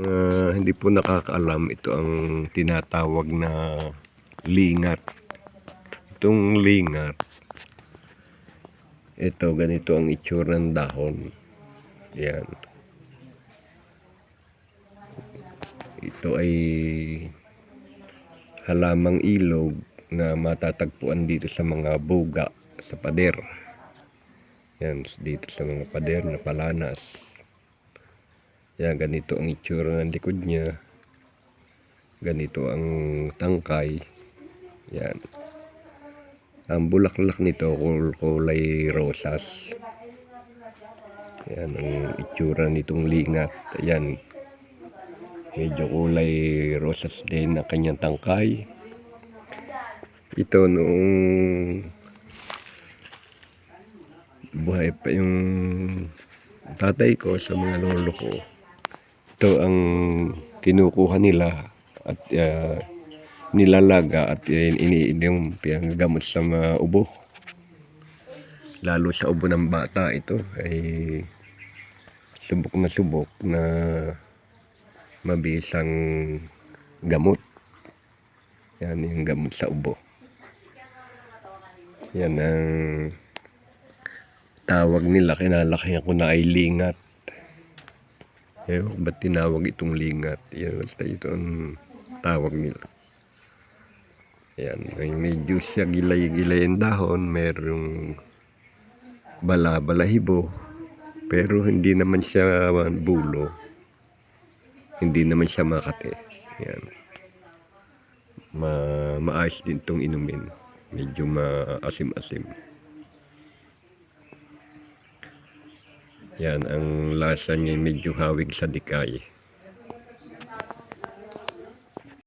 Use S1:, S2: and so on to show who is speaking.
S1: Ah, hindi po nakakaalam, ito ang tinatawag na lingat. Itong lingat, ito ganito ang itsura ng dahon. Yan. Ito ay halamang ilog na matatagpuan dito sa mga buga sa pader. Yan, dito sa mga pader na palanas. Yan, ganito ang itsura ng likod niya. Ganito ang tangkay. Yan. Ang bulaklak nito, kul- kulay rosas. Yan ang itsura nitong lingat. Ayan. Medyo kulay rosas din ang kanyang tangkay. Ito noong buhay pa yung tatay ko sa mga lolo ko. Ito ang kinukuha nila at ah, nilalaga at uh, iniinom gamot sa mga ubo. Lalo sa ubo ng bata ito ay subok na subok na mabisang gamot. Yan yung gamot sa ubo. Yan ang tawag nila, kinalakihan ko na ay lingat. Ewan, ba't tinawag itong lingat? Yan, basta ito ang tawag nila. Yan, may medyo siya gilay-gilay ang dahon, merong bala-balahibo, pero hindi naman siya bulo. Hindi naman siya makate. Yan. Ma maayos din itong inumin. Medyo maasim-asim. Yan, ang lasa niya medyo hawig sa dikay.